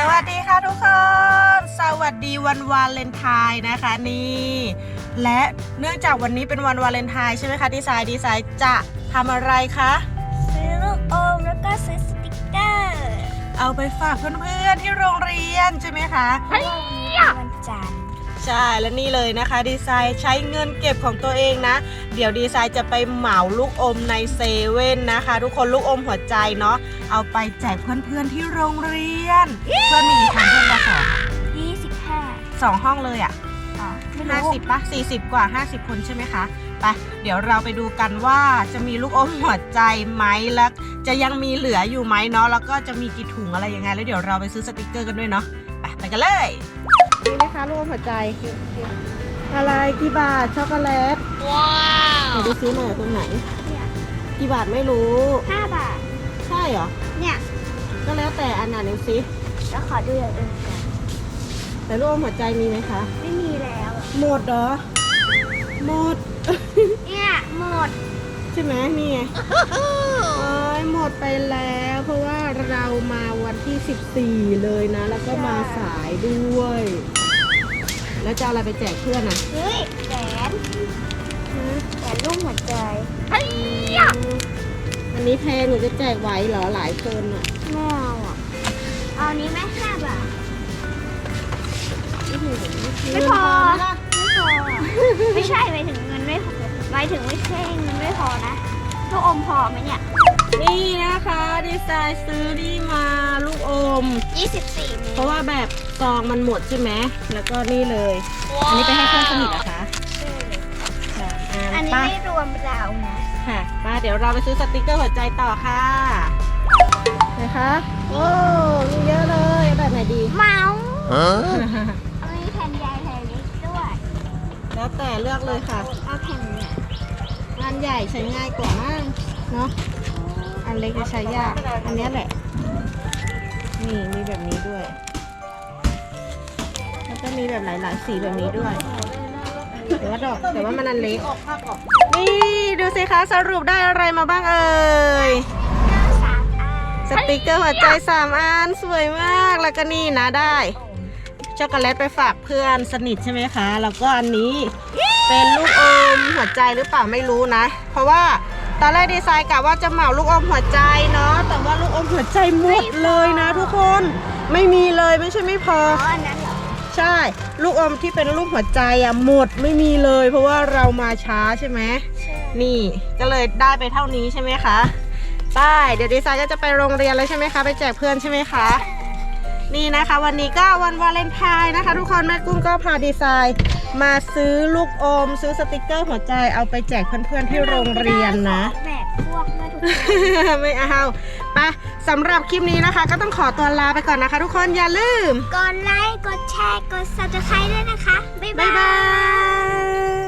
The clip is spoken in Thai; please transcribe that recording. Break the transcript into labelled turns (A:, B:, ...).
A: สวัสดีค่ะทุกคน สวัสดีวันวาเลนไทน์นะคะนี่ และเนื่องจากวันนี้เป็นวันวาเลนไทน์ใช่ไหมคะดีไซน์ดีไซน์จะทำอะไรคะ
B: ซื้อลูกอมแล้วก็ซื้อสติกเกอร์
A: เอาไปฝากเพื่อนๆที่โรงเรียนใช่ไหมคะ
B: เพราะว่าวันนี้เป็นวันจันทร์
A: ใช่และนี่เลยนะคะดีไซน์ใช้เงินเก็บของตัวเองนะ เดี๋ยวดีไซน์จะไปเหมาลูกอมในเซเว่นนะคะ ทุกคนลูกอมหัวใจเนาะเอาไปแจกเพื่อนๆที่โรงเรียน เพื่อนมีกี่คนเพื่อนมาสอง
B: ยี่สิบห้า
A: สองห้องเลยอะ่ะ
B: อ๋อไม่
A: ห้า
B: รู้
A: สิบปะสี่สิบกว่าห้าสิบคนใช่ไหมคะไปเดี๋ยวเราไปดูกันว่าจะมีลูกอมหัวใจไหมแล้วจะยังมีเหลืออยู่ไหมเนาะแล้วก็จะมีกี่ถุงอะไรยังไง แล้วเดี๋ยวเราไปซื้อสติกเกอร์กันด้วยเนาะไปไปกันเลย นี่นะคะลูกอมหัวใจ อะไรกี่บาทช็อกโกแลต
B: ว้าว
A: ไหนดูซื้อหน่อยตรงไหน
B: เนี่ย
A: กี่บาทไม่รู้
B: ห้าบาท
A: ใช่เหรอ
B: เนี่ย
A: ก็แล้วแต่อันไหนดูซิ
B: แล้วขอดูอย่างอื่นก่อน
A: แต่ลูกอมหัวใจมีไหมคะ
B: ไม่มีแล้ว
A: หมดเหรอ หมด
B: เนี่ยหมด
A: ใช่ไหมนี่ไงโอ้ยหมดไปแล้ว เพราะว่าเรามาวันที่ 14 เลยนะ แล้วก็มาสายด้วย แล้วจะเอาอะไรไปแจกเพื่อนอะ
B: เฮ้ยแหวนแหวนลูกหัวใจ
A: อันนี้แพงหนูจะแจกไหวเหรอหลายคนอะ
B: ไม่เอาอะเอาอันนี้ไหมห้าบาทไม่พอ
A: เงินไหมล่ะ
B: ไม่พอไม่ใช่หมายถึงเงินไม่พอหมายถึงไม่ใช่เงินไม่พอนะลูกอมพอไหมเนี่ย
A: นี่นะคะ ดีไซน์ซื้อนี่มาลูกอ ม
B: 24เม
A: เพ
B: ตร
A: ราะว่าแบบซองมันหมดใช่ไหม แล้วก็นี่เลย อันนี้ไปให้เพื่อนสนิทนะคะค่ะ
B: อันนี้
A: ป้า
B: ไม่รวมเรานะ
A: ค่ะป้าเดี๋ยวเราไปซื้อสติกเกอร์หัวใจต่อค่ะนะคะโอ้มีเยอะเลยเอาแบบไหนดี
B: เมาส์เอามีแผ่นใหญ่แผ่นเล็กด้วย
A: แล้วแต่เลือกเลยค่ะ
B: เอาแผ่นเนี่ย
A: งานใหญ่ใช้ง่ายกว่ามั้งเนาะ อันเล็กจะใช้ยาก อันเนี้ยแหละ นี่มีแบบนี้ด้วย แล้วก็มีแบบหลายๆสีแบบนี้ด้วยแต่ว่าดอกแต่ว่ามันอันเล็กนี่ดูสิคะสรุปได้อะไรมาบ้างเอ่ย
B: ส
A: ติกเกอร์หัวใจสามอันสวยมากแล้วก็นี่นะได้ช็อกโกแลตไปฝากเพื่อนสนิทใช่ไหมคะ แล้วก็อันนี้เป็นลูกอมหัวใจหรือเปล่าไม่รู้นะ เพราะว่า ตอนแรกดีไซน์กะว่าจะเหมาลูกอมหัวใจเนาะแต่ว่าลูกอมหัวใจหมดเลยนะ ทุกคนไม่มีเลยไม่ใช่ไม่พอ
B: อ๋ออันนั้นเหรอ
A: ใช่ ลูกอมที่เป็นรูปหัวใจอะหมดไม่มีเลย เพราะว่าเรามาช้าใช่ไหม
B: ใช่
A: นี่ก็เลยได้ไปเท่านี้ใช่ไหมคะไป้ายเดี๋ยวดีไซน์ก็จะไปโรงเรียนแล้วใช่ไหมคะ ไปแจกเพื่อนใช่ไหมคะ นี่นะคะ วันนี้ก็วันวาเลนไทน์นะคะ ทุกคนแม่กุ้งก็พาดีไซน์ มาซื้อลูกอมซื้อสติกเกอร์หัวใจเอาไปแจกเพื่อนๆที่โรงเรียนนะ
B: แบบพวกมาทุกคน
A: ไม่เอาไปสำหรับคลิปนี้นะคะ ก็ต้องขอตัวลาไปก่อนนะคะ ทุกคนอย่าลืม
B: กดไลค์ กดแชร์ กด subscribe ด้วยนะคะ บ๊าย
A: บ๊าย
B: บา
A: บายย